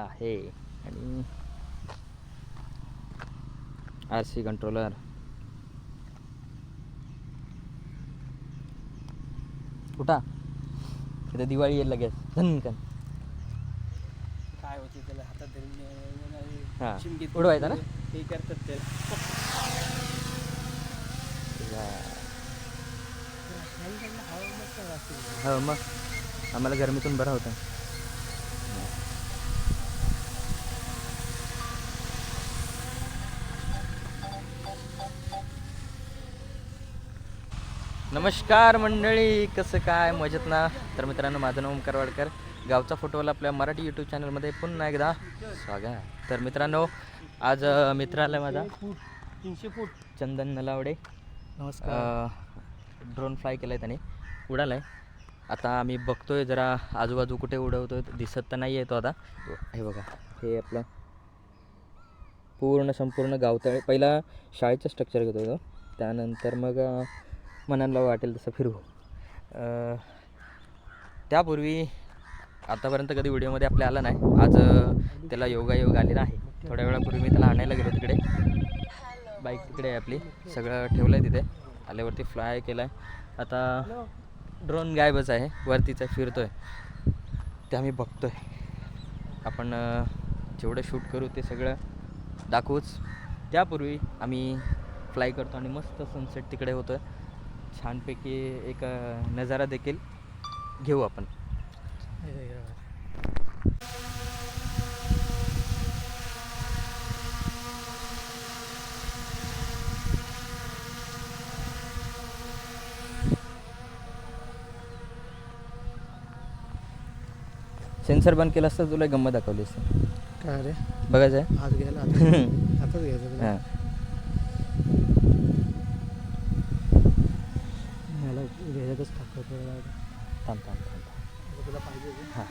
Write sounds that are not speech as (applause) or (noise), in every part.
आहे. आणि R C controller कुठा इथं दिवाळी येईल लगेच. झनकन काय होते त्याला हातात धरून हा. शिमगीत उडवायचा ना? करतात ते. मस्त वाटते. हो मग आम्हाला गरमीतून बरं होतं. नमस्कार मंडळी कसं काय? मजेत ना? तर मित्रांनो माझं नाव ओमकार वाडकर. गावचा फोटोवाला आपल्या मराठी यूट्यूब चॅनलमध्ये पुन्हा एकदा स्वागत तर मित्रांनो आज मित्र आला माझा. तीनशे फूट. चंदन नलावडे. नमस्कार. ड्रोन फ्लाय केला आहे त्याने. उडाला आहे आता आम्ही बघतोय जरा आजूबाजू कुठे उडवतोय दिसत तर नाही आहे तो आता. हे बघा हे आपलं पूर्ण संपूर्ण गावतळे पहिला शाळेचं स्ट्रक्चर घेतो तो. त्यानंतर मग मनाला वाटेल तसं फिरू त्यापूर्वी आतापर्यंत कधी व्हिडिओमध्ये आपल्या आला नाही. आज त्याला योगायोग आलेला आहे थोड्या वेळापूर्वी मी त्याला आणायला गेलो तिकडे. बाईक तिकडे आहे आपली. सगळं ठेवलं आहे तिथे. आल्यावरती फ्लाय केला आहे आता ड्रोन गायबच आहे. वरतीचा फिरतो आहे ते आम्ही बघतो आहे आपण जेवढं शूट करू ते सगळं दाखवूच. त्यापूर्वी आम्ही फ्लाय करतो आणि मस्त सनसेट तिकडे होतो आहे छानपैकी एक नजारा देखील घेऊ आपण. सेन्सर बंद केलं असतं तुला गंमत दाखवली असतं. काय रे? बघायचं आहे हात घ्यायला हातात (laughs) घ्यायचं हां. घ्यायचंच टाकतो थांब थांब थांब तुला पाहिजे हां.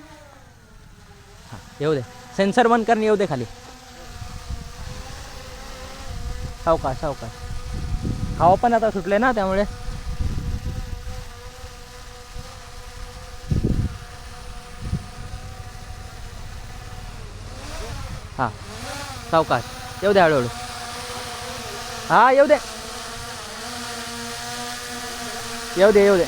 हां. येऊ दे. सेन्सर बंद करणे येऊ दे खाली. सावकाश सावकाश. हवा पण आता सुटले ना त्यामुळे. हां. सावकाश. येऊ दे हळूहळू. हां येऊ दे. येऊ दे येऊ दे.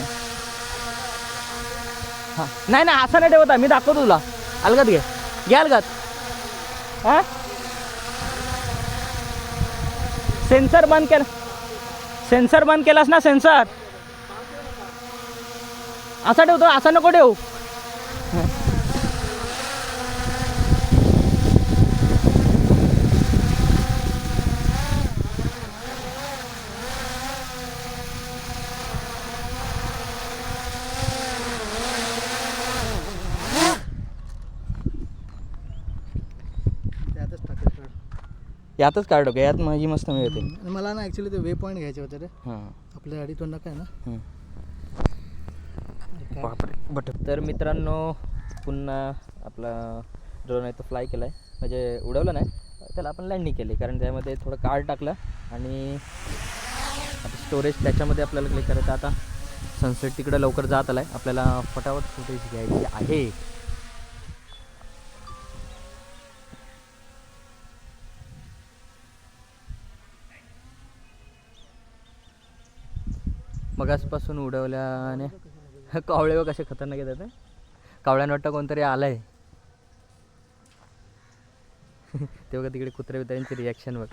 हां. नाही नाही असं नाही ठेवता. मी दाखवतो तुला. अलगत घे. घ्या अलगत हां? सेन्सर बंद केला. सेन्सर बंद केलास ना सेन्सर असा ठेवतो असा नको ठेवू. यातच काढतो का यात माझी मस्त मिळते मला ना ॲक्च्युली ते वे पॉईंट घ्यायचे होते रे. हां. आपल्या गाडी तोंड काय ना? बापरे. बट तर मित्रांनो पुन्हा आपला ड्रोन आहे तो फ्लाय केला आहे म्हणजे उडवलं नाही. त्याला आपण लँडिंग केली. कारण त्यामध्ये थोडं कार्ड टाकलं आणि स्टोरेज त्याच्यामध्ये आपल्याला क्लिक करायचं. आता सनसेट तिकडं लवकर जात आला आहे आपल्याला फटाफट फुटेज घ्यायची आहे. आकाशपासून उडवल्याने कावळे व कसे खतरनाक येतात कावळ्यानं वाटतं कोणतरी आलंय. ते बघा तिकडे कुत्रे बित्र्यांची रिॲक्शन बघ.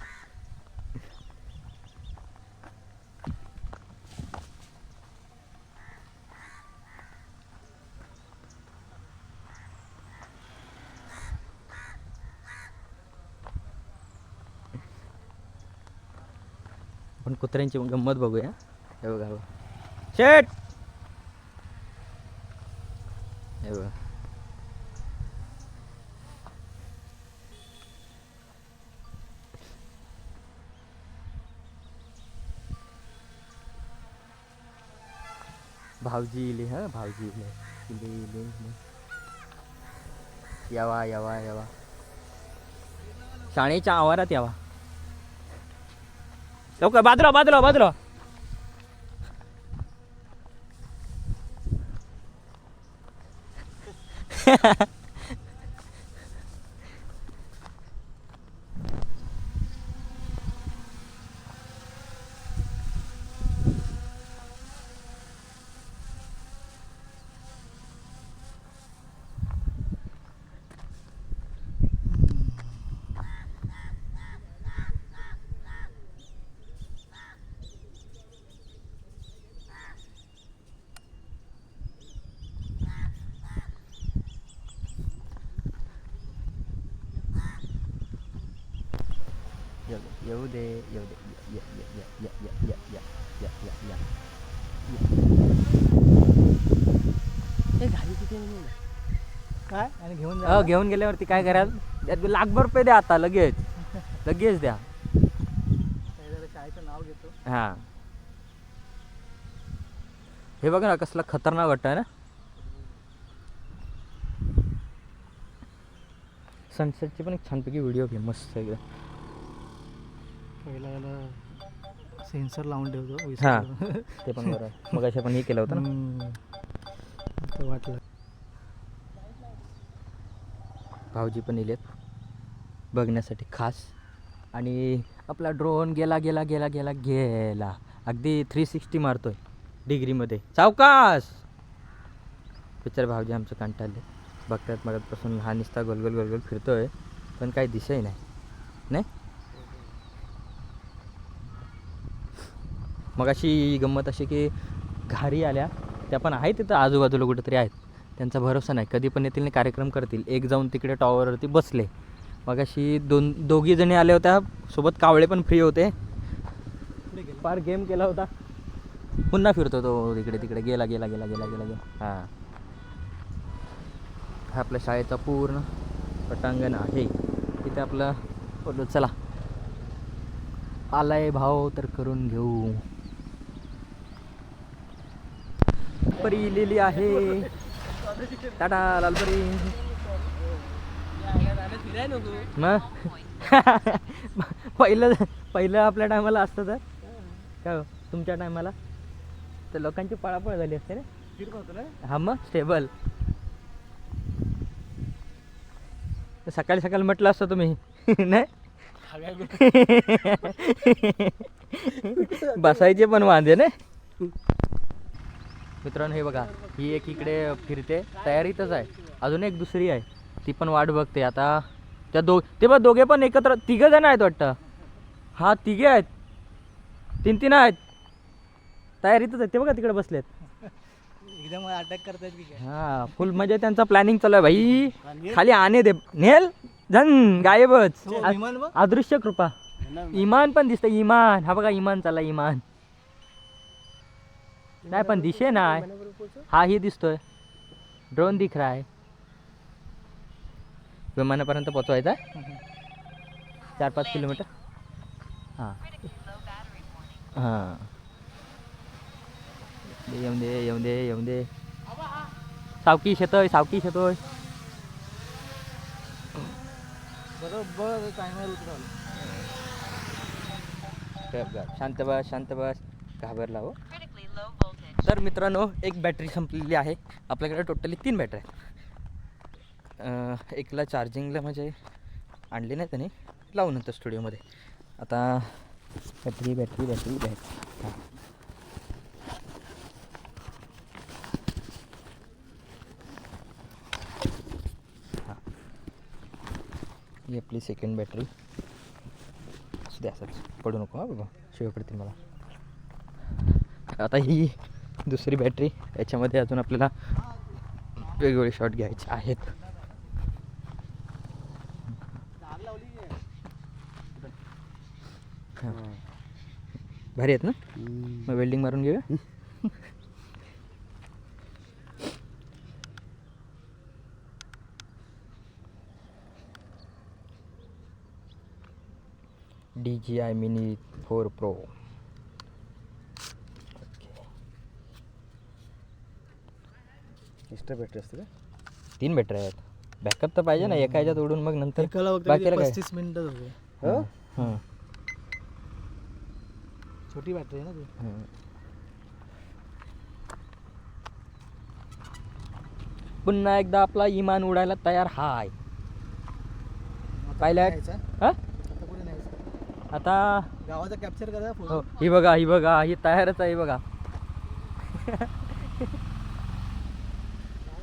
आपण कुत्र्यांची गंमत बघूया. हे बघा हे बघा. शेट. हे बघा. भावजी इले हा? भावजी इले. इले इले इले. यावा यावा यावा. शाळेच्या आवारात यावा. लवकर बाजूला बाजूला बाजूला. येऊ दे येऊ दे घाली किती काय आणि घेऊन घेऊन गेल्यावरती काय कराल त्यात लाखभर रुपये द्या आता लगेच लगेच द्या शाळेचं नाव घेतो हां हे बघ ना कसला खतरनाक वाटतं ना सनसेटची पण एक छानपैकी व्हिडिओ घे मस्त एकदम पहिला याला सेन्सर लावून ठेवतो हां. ते पण बरं. मग अशा पण हे केलं होतं ना. तर वाटलं. भाऊजी पण इलेत बघण्यासाठी खास. आणि आपला ड्रोन गेला गेला गेला गेला गेला. अगदी थ्री सिक्स्टी मारतोय डिग्रीमध्ये सावकाश! पिक्चर भाऊजी आमचं कंटाळले बघतात मगतपासून हा निसता गोलगोल गोलगोल फिरतोय. पण काही दिसही नाही. नाही? मग अशी गंमत अशी की घारी आल्या त्या पण आहेत तिथं आजूबाजूला कुठेतरी आहेत. त्यांचा भरोसा नाही. कधी पण येतील कार्यक्रम करतील. एक जाऊन तिकडे टॉवरवरती बसले. मग अशी दोन दोघी जणी आल्या होत्या. सोबत कावळे पण फ्री होते. फार गेम केला होता. पुन्हा फिरतो तो तिकडे तिकडे. गेला गेला गेला गेला गेला गेला. हां. हा आपल्या शाळेचा पूर्ण पटांगण आहे. तिथे आपलं बोललो चला. आलाय भाव तर करून घेऊ. परी लिहिली आहे. टाटा लालपरी. मग? (laughs) पहिलं पहिलं आपल्या टायमाला असतं तर? काय हो तुमच्या टायमाला? तर लोकांची पळापळ झाली असते ना? हा मग स्टेबल सकाळी सकाळी म्हटलं असतं तुम्ही (laughs) नाही? (laughs) बसायचे पण वांदे नाही? मित्रांनो हे बघा ही एक इकडे फिरते तयारीतच आहे. अजून एक दुसरी आहे. ती पण वाट बघते. आता त्या दो ते बघ दोघे पण एकत्र तिघं जण आहेत वाटतं. हा तिघे आहेत. तीन तीन आहेत. तयारीतच आहेत. ते बघा तिकडे बसलेत. एकदम अटॅक करतायत की काय? हा फुल म्हणजे त्यांचा प्लॅनिंग चालू आहे. भाई खाली? आणे दे. नेल झन गायबच. बघ. अदृश्य कृपा. इमान पण दिसतं इमान. हा बघा इमान चालला इमान. नाही पण दिशे नाही. हा ही दिसतोय. ड्रोन दिख रहा है. विमानापर्यंत पोचवायचा चार पाच किलोमीटर? हां. हां. दे, येऊन दे येऊन दे येऊन दे. सावकीश येतोय सावकीश येतोय बरोबर शांत बस शांत बस. घाबरला हो. तर मित्रांनो एक बॅटरी संपलेली आहे. आपल्याकडे टोटली तीन बॅटरी आहेत. एकला चार्जिंगला म्हणजे आणली नाही त्याने लावून नंतर स्टुडिओमध्ये आता बॅटरी बॅटरी बॅटरी बॅटरी हां. ही. आपली सेकंड बॅटरी असू द्या असंच. पडू नको हा बाबा. शिवाय पडतील मला. आता ही दुसरी बॅटरी याच्यामध्ये अजून आपल्याला वेगवेगळे शॉट घ्यायचे आहेत. भारी आहेत ना? मग वेल्डिंग मारून घेऊया? D J I Mini four Pro extra battery असते का तीन बॅटरी आहेत. बॅकअप तर पाहिजे ना एका ह्याच्यात उडून मग नंतर एकाला फक्त बाकीला किती काय? पस्तीस मिनिटं होते हां, हां, छोटी बॅटरी आहे ना ती. हां. पुन्हा एकदा आपला इमान उडायला तयार हाय. पाहिलं? न्यायचा? हा? आता कुठे न्यायचं? आता गावाचा कॅप्चर करा हो फोटो ही बघा ही बघा ही तयारच आहे बघा. (laughs)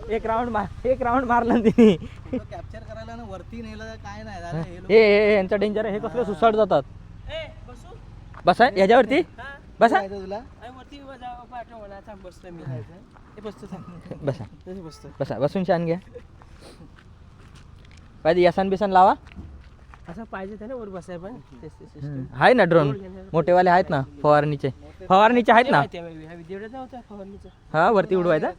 एक राऊंड मार एक राऊंड मारला तिने. कॅप्चर करायला ना वरती नेलं तर काय नाही हे यांचं डेंजर आहे. हे कसलं सुसाट जातात. बसा? ह्याच्यावरती बसा. तुला? बसा. बसा बसून छान घ्या. पाहिजे यसान बिसान लावा. असं पाहिजे त्याने वर बसाय पण. आहे ना ड्रोन मोठेवाले आहेत ना फवारणीचे. फवारणीचे आहेत ना? हा वरती उडवायचा.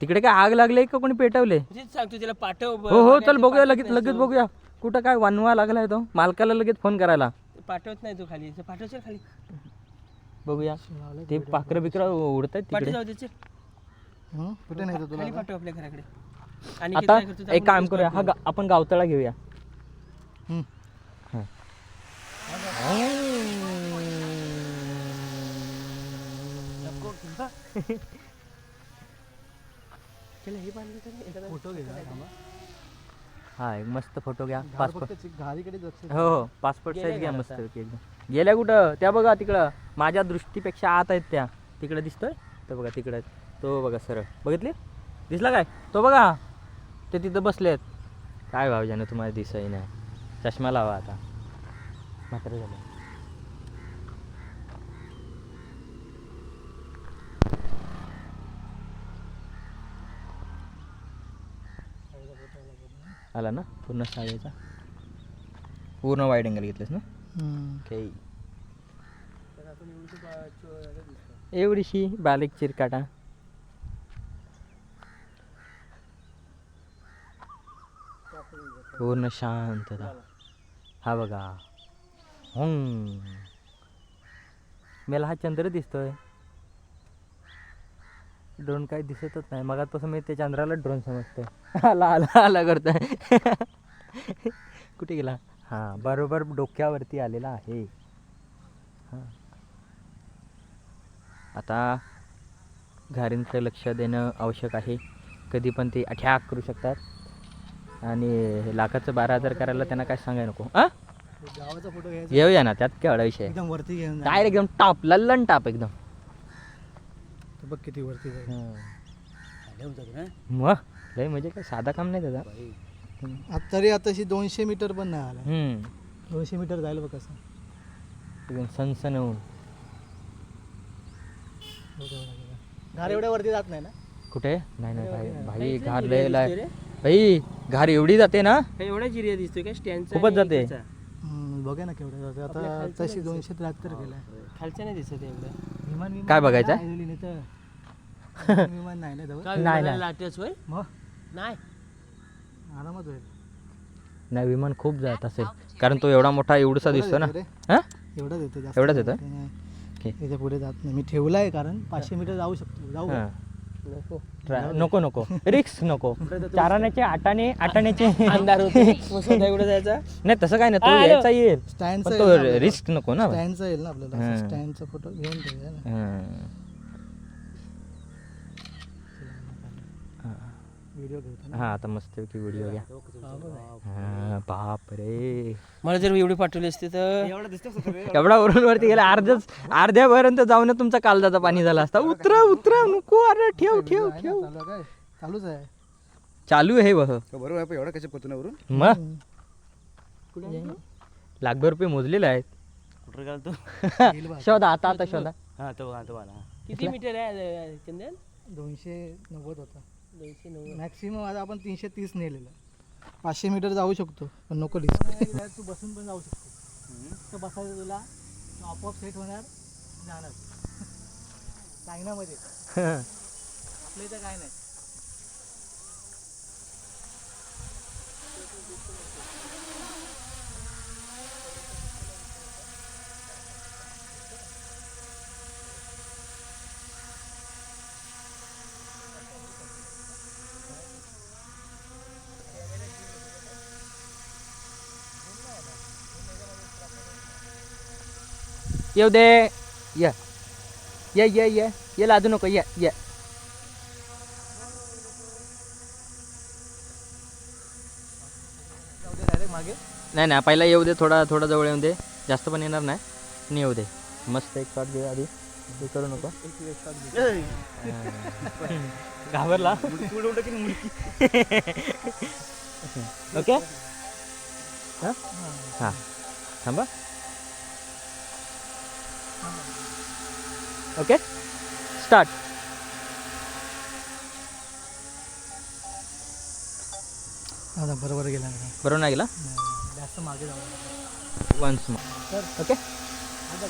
तिकडे काय आग लागले का कोणी पेटवले? तेच सांगतो त्याला पाठव ब- हो हो चल बघूया पाठवत लगेच नाही लगेच तो. बघूया. कुठं काय वानवा लागलाय तो? मालकाला लगेच फोन करायला. पाठवत नाही तो खाली. पाठवशील खाली. बघूया. ते पाखरं बिकर उडतात पाठव तिकडे. जाऊ हं? कुठे नाही तुला खाली पाठव आपल्या घराकडे. आणि आता काय करतो, एक काम करूया. हा गा- आपण गावतळा घेऊया. हं. त्याला हे बांधलं तर नाही, एखादा- फोटो. हा एक मस्त फोटो घ्या पासपोर्ट. हो हो पासपोर्ट साईज घ्या मस्त. एकदम. गेल्या कुठं? त्या बघा तिकडं. माझ्या दृष्टीपेक्षा आत आहेत त्या. तिकडे दिसतोय? तर बघा तिकडे आहेत. तो बघा सरळ. बघितले? दिसला काय? तो बघा. ते तिथं बसलेत काय भावजानं तुम्हाला दिसही नाही. चष्मा लावा आता. म्हातारं झालं. आला ना? पूर्ण साडेचा पूर्ण वाईड अँगल घेतलेस ना? हं. हे दिसतं. एवढीशी बारीक चिरकाटा. पूर्ण शांतता. हा बघा. हं. मला हा चंद्र दिसतोय. ड्रोन काही दिसतच नाही. मगातपासून मी त्या चंद्राला ड्रोन समजतोय. (laughs) आला आला आला करतोय. (laughs) कुठे गेला? हां बरोबर डोक्यावरती आलेला आहे. हां. आता घारींचं लक्ष देणं आवश्यक आहे. कधी पण ते अटॅक करू शकतात. आणि लाखाचं बारा हजार करायला त्यांना काय सांगाय नको आ ते गावाचा फोटो घ्यायचा. येऊया ना त्यात केवढा विषय एकदम वरती घेऊन जा. डायरेक्ट एकदम टाप लल्लन टाप एकदम. ते बघ किती वरती जाईल. मग लय म्हणजे काय साधा काम नाही त्याचा आता तरी आता अशी दोनशे मीटर पण नाही आला. हम्म. दोनशे मीटर जायला बघ कसं एकदम सनसन होऊन गेला. घार एवढ्या वरती जात नाही ना? कुठे? नाही नाही भाई भाई घार लय दिसतोय लाय रे. भाई घार एवढी जाते ना? हा, एवढा जिरिया दिसतोय का? स्टँडचा खूपच जाते. हं, बघा ना केवढ्या जाते. आता तशी दोनशे त्र्याहत्तर गेलाय खालच्या नाही दिसत एवढं. विमान विमान काय बघायचं? नाही तर. विमान नाही ना जवळ काय नाही, विमानाला नाही. लाटेच होय? मग? नाही. आरामात होईल. नाही विमान खूप जात असेल. कारण तो एवढा मोठा एवढसा दिसतो ना. हा? एवढंच येतं जास्त एवढंच जात येतं? नाही. ओके. त्याच्या पुढे जात नाही. मी ठेवला आहे कारण पाचशे मीटर जाऊ शकतो. जाऊ. हा. नको. ट्रा- नको नको. रिक्स नको. चाराण्याचे आटाने आटाण्याचे अंधार होते. बसून एवढं जायचा? नाही तसं काय नाही. हा, तो. यायचा येईल. स्टँडचा पण तो रिस्क नको ना. स्टँडचा येईल ना आपल्याला. हां. स्टँडचा फोटो घेऊन ठेवूया ना. हं. व्हिडिओ ना. हा आता मस्त की व्हिडिओ घ्या. हा, बाप रे मला जर एवढी पाठवली असती तर एवढं वरून वरती गेला अर्ध्याच अर्ध्यापर्यंत जाऊन तुमचा कालदाचा पाणी झाला असता. उतरा उतरा नको अरे ठेव ठेव ठेव. चालू आहे काय? चालूच आहे. चालू आहे वह बरोबर आहे एवढा कशा पोतून मग? कुठे लाखभर रुपये मोजलेले आहेत. कुठं घालतो. (laughs) शोधा आता आता शोधा. हा तो हा तो आला. किती मीटर आहे चंदन? दोनशे नव्वद होता. दोनशे नव्वद. मॅक्सिमम आता आपण तीनशे तीस नेलेलं. पाचशे मीटर जाऊ शकतो पण नको डिस्क तू बसून पण जाऊ शकतो. तर बसायचं तुला तू आपोआप सेट होणार जाणार. (laughs) चायनामध्ये आपल्या इथं काय नाही. येऊ दे. ये. ये ये ये. ये लादू नको. ये ये. मागे नाही नाही. पहिला येऊ दे. थोडा थोडा जवळ येऊ दे. जास्त पण येणार नाही. आणि येऊ दे. मस्त एक शॉट घे आधी. हे करू नको. घाबरला. (laughs) ओके? हां. थांबा. ओके? स्टार्ट. बरोबर गेला. बरोबर नाही गेला? जास्त मागे जाऊ. Once okay? हा.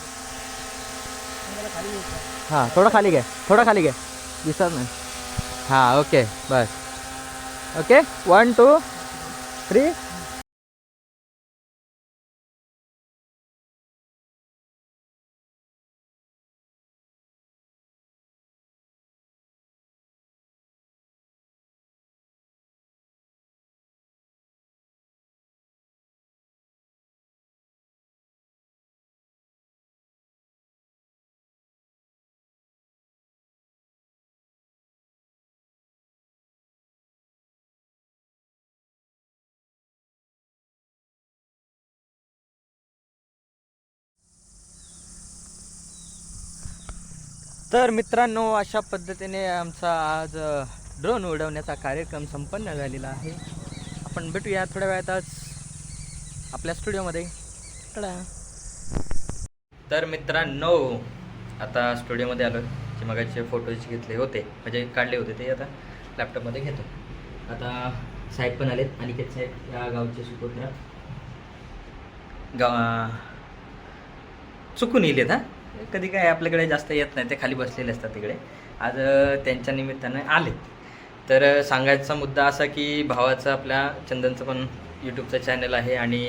हां थोडा खाली घे. थोडा खाली घे. दिसत नाही. हां ओके. बस. ओके? वन टू थ्री तर मित्रांनो अशा पद्धतीने आमचा आज ड्रोन उडवण्याचा कार्यक्रम संपन्न झालेला आहे. आपण भेटूया थोड्या वेळातच आपल्या स्टुडिओमध्ये टडा. तर मित्रांनो आता स्टुडिओमध्ये आलो जे मगाचे फोटोज घेतले होते म्हणजे काढले होते ते आता लॅपटॉपमध्ये घेतो. आता साहेब पण आलेत. अनिकेत साहेब या गावचे सुपुत्र गाव चुकून येलेत हा? कधी काय आपल्याकडे जास्त येत नाही ते खाली बसलेले असतात तिकडे. आज त्यांच्या निमित्तानं आलेत तर सांगायचा मुद्दा असा की भावाचं आपल्या चंदनचं पण यूट्यूबचं चॅनल आहे आणि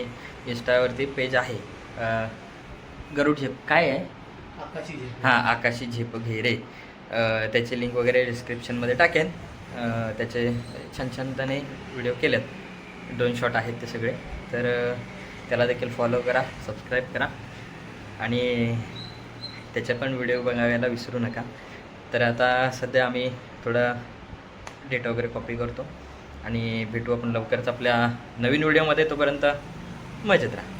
इन्स्टावरती पेज आहे. गरुड झेप काय आहे? आकाशी जे. हां आकाशी झेप घेरे त्याची लिंक वगैरे डिस्क्रिप्शनमध्ये टाकेन. त्याचे छान छान त्याने व्हिडिओ केलेत. दोन शॉट आहेत ते सगळे. तर त्याला देखील फॉलो करा सबस्क्राईब करा. आणि त्याचे पण व्हिडिओ बघायला विसरू नका. तर आता सध्या आम्ही थोडा डेटा वगैरे कॉपी करतो आणि भेटू आपण लवकरच आपल्या नवीन व्हिडिओमध्ये तोपर्यंत मजेत राहा.